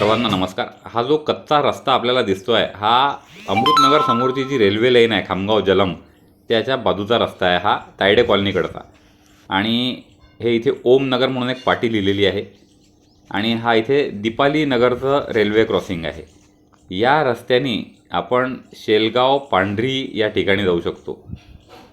सर्वांना नमस्कार. हा जो कच्चा रस्ता आपल्याला दिसतो आहे हा अमृतनगर समोरची जी रेल्वे लाईन आहे खामगाव जलम त्याच्या बाजूचा रस्ता आहे हा तायडे कॉलनीकडचा. आणि हे इथे ओम नगर म्हणून एक पाटी लिहिलेली आहे. आणि हा इथे दीपाली नगरचं रेल्वे क्रॉसिंग आहे. या रस्त्याने आपण शेलगाव पांढरी या ठिकाणी जाऊ शकतो.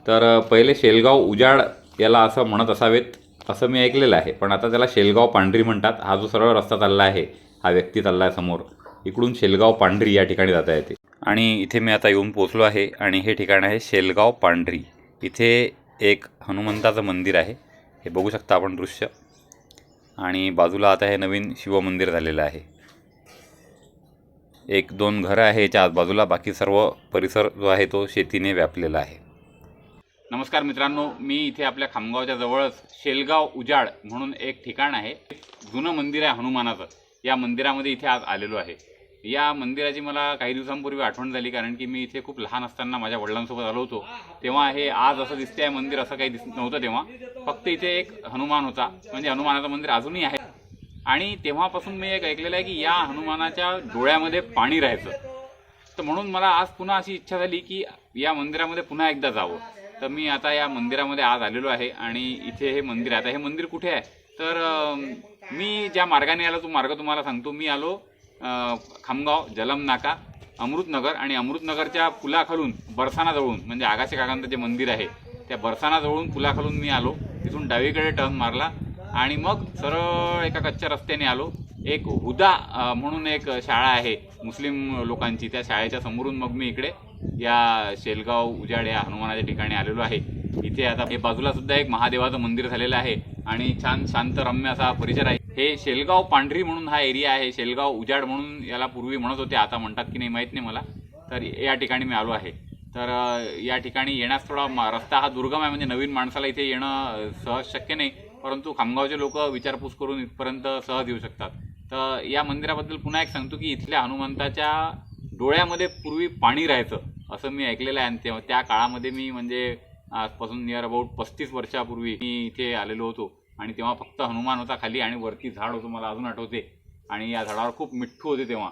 तर पहिले शेलगाव उजाड याला असं म्हणत असावेत असं मी ऐकलेलं आहे. पण आता त्याला शेलगाव पांढरी म्हणतात. हा जो सरळ रस्ता चालला आहे हा व्यक्ती चालला आहे समोर. इकडून शेलगाव पांढरी या ठिकाणी जाता येते. आणि इथे मी आता येऊन पोचलो आहे आणि हे ठिकाण आहे शेलगाव पांढरी. इथे एक हनुमंताचं मंदिर आहे. हे बघू शकता आपण दृश्य. आणि बाजूला आता हे नवीन शिवमंदिर झालेलं आहे. एक दोन घरं आहे याच्या आजबाजूला. बाकी सर्व परिसर जो आहे तो शेतीने व्यापलेला आहे. नमस्कार मित्रांनो. मी इथे आपल्या खामगावच्या जवळच शेलगाव उजाड म्हणून एक ठिकाण आहे. जुनं मंदिर आहे हनुमानाचं. या मंदिरामध्ये इथे आज आलेलो आहे. या मंदिराची मला काही दिवसांपूर्वी आठवण झाली कारण की मी इथे खूप लहान असताना माझ्या वडिलांसोबत आलो होतो. तेव्हा हे आज असं दिसते आहे मंदिर असं काही दिस नव्हतं तेव्हा. फक्त इथे एक हनुमान होता म्हणजे हनुमानाचं मंदिर अजूनही आहे. आणि तेव्हापासून मी एक ऐकलेलं आहे की या हनुमानाच्या डोळ्यामध्ये पाणी राहायचं. तर म्हणून मला आज पुन्हा अशी इच्छा झाली की या मंदिरामध्ये पुन्हा एकदा जावं. तर मी आता या मंदिरामध्ये आज आलेलो आहे आणि इथे हे मंदिर आहे आता हे मंदिर कुठे आहे? तर मी ज्या मार्गाने आलो तो मार्ग तुम्हाला सांगतो. मी आलो खामगाव जलम नाका अमृतनगर आणि अमृतनगरच्या पुलाखालून बरसानाजवळून म्हणजे आगाशे काकांचं जे मंदिर आहे त्या बरसानाजवळून पुलाखालून मी आलो. तिथून डावीकडे टर्न मारला आणि मग सरळ एका कच्च्या रस्त्याने आलो. एक हुदा म्हणून एक शाळा आहे मुस्लिम लोकांची त्या शाळेच्या समोरून मग मी इकडे या शेलगाव उजाड या हनुमानाच्या ठिकाणी आलेलो आहे. इथे आता हे बाजूला सुद्धा एक महादेवाचं मंदिर झालेलं आहे आणि छान शांत रम्य असा परिसर आहे. हे शेलगाव पांढरी म्हणून हा एरिया आहे शेलगाव उजाड म्हणून याला पूर्वी म्हणत होते आता म्हणतात की नाही माहीत नाही मला. तर या ठिकाणी मी आलो आहे. तर या ठिकाणी येण्यास थोडा रस्ता हा दुर्गम आहे म्हणजे नवीन माणसाला इथे येणं सहज शक्य नाही. परंतु खामगावचे लोक विचारपूस करून इथपर्यंत सहज येऊ शकतात. तर या मंदिराबद्दल पुन्हा एक सांगतो की इथल्या हनुमंताच्या डोळ्यामध्ये पूर्वी पाणी राहायचं असं मी ऐकलेलं आहे. आणि तेव्हा त्या काळामध्ये मी म्हणजे आजपासून नियर अबाउट पस्तीस वर्षापूर्वी मी इथे आलेलो होतो. आणि तेव्हा फक्त हनुमान होता खाली आणि वरती झाड होतं मला अजून आठवते. आणि या झाडावर खूप मिठ्ठू होते तेव्हा.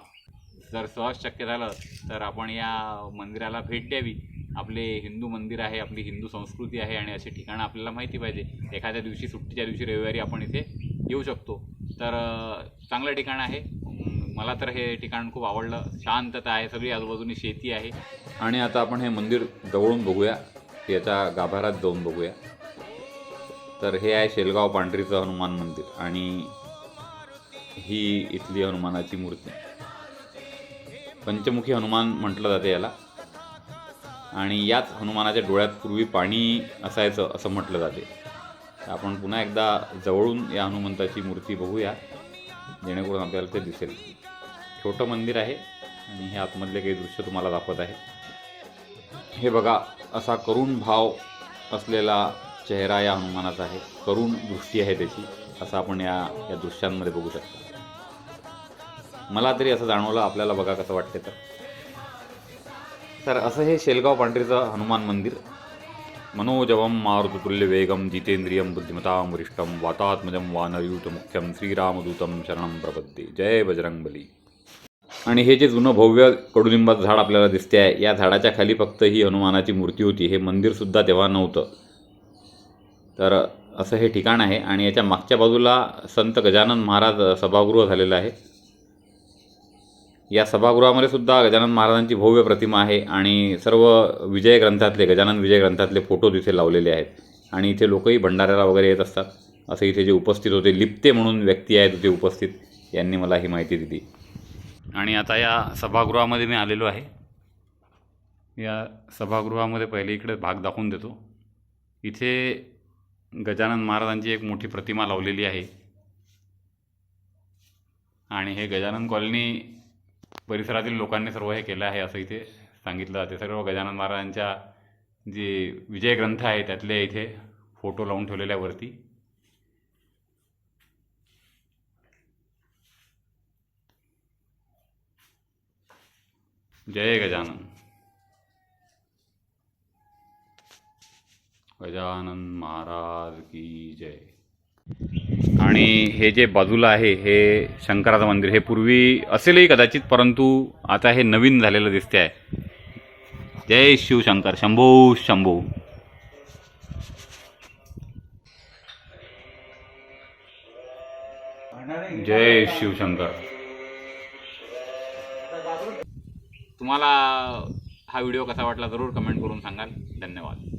जर सहज शक्य झालं तर आपण या मंदिराला भेट द्यावी. आपले हिंदू मंदिर आहे आपली हिंदू संस्कृती आहे आणि अशी ठिकाणं आपल्याला माहिती पाहिजे. एखाद्या दिवशी सुट्टीच्या दिवशी रविवारी आपण इथे येऊ शकतो. तर चांगलं ठिकाण आहे. मला तर हे ठिकाण खूप आवडलं. शांतता आहे सगळी आजूबाजूनी शेती आहे. आणि आता आपण हे मंदिर जवळून बघूया. याचा गाभाऱ्यात जाऊन बघूया. तर हे आहे शेलगाव पांढरीचं हनुमान मंदिर आणि ही इथली हनुमानाची मूर्ती. पंचमुखी हनुमान म्हटलं जाते याला. आणि याच हनुमानाच्या डोळ्यात पूर्वी पाणी असायचं असं म्हटलं जाते. आपण पुन्हा एकदा जवळून या हनुमंताची मूर्ती बघूया जेणेकरून आपल्याला ते दिसेल. छोटं मंदिर आहे आणि हे आतमधले काही दृश्य तुम्हाला दाखवत आहे. हे बघा असा करुण भाव असलेला चेहरा या हनुमानाचा आहे. करुण दृष्टी आहे त्याची. असं आपण या या दृश्यांमध्ये बघू शकता. मला तरी असं जाणवलं आपल्याला बघा कसं वाटते तर. तर असं हे शेलगाव पांढरीचं हनुमान मंदिर. मनोजवम मारुतुल्य वेगम जितेंद्रियम बुद्धिमताम वरिष्ठम वातात्मजम वानरयुत मुख्यम श्रीरामदूतम शरणम प्रपद्ये. जय बजरंगबली. आणि हे जे जुनं भव्य कडुलिंबाचं झाड आपल्याला दिसते आहे या झाडाच्या खाली फक्त ही हनुमानाची मूर्ती होती. हे मंदिरसुद्धा तेव्हा नव्हतं. तर असं हे ठिकाण आहे आणि याच्या मागच्या बाजूला संत गजानन महाराज सभागृह झालेलं आहे. या सभागृहामध्ये सुद्धा गजानन महाराजांची भव्य प्रतिमा आहे आणि सर्व विजय ग्रंथातले गजानन विजय ग्रंथातले फोटो तिथे लावलेले आहेत. आणि इथे लोकही भंडाऱ्याला वगैरे येत असतात. असं इथे जे उपस्थित होते लिप्ते म्हणून व्यक्ती आहेत तिथे उपस्थित. यांनी मला ही माहिती दिली. आणि आता या सभागृहामध्ये मी आलेलो आहे. या सभागृहामध्ये पहिले इकडे भाग दाखवून देतो. इथे गजानन महाराजांची एक मोठी प्रतिमा लावलेली आहे. आणि हे गजानन कॉलनी परिसरातील लोकांनी सर्व हे केलं आहे असं इथे सांगितलं जाते. सर्व गजानन महाराजांच्या जे विजय ग्रंथ आहे त्यातले इथे फोटो लावून ठेवलेल्या वरती. जय गजानन. गजानन महाराज की जय. आणि हे जे बाजूला आहे हे शंकराचं मंदिर हे पूर्वी असेलही कदाचित परंतु आता हे नवीन झालेलं दिसते आहे जय शिवशंकर शंभो शंभो. जय शिवशंकर तुम्हाला हा व्हिडिओ कसा वाटला जरूर कमेंट करून सांगाल. धन्यवाद.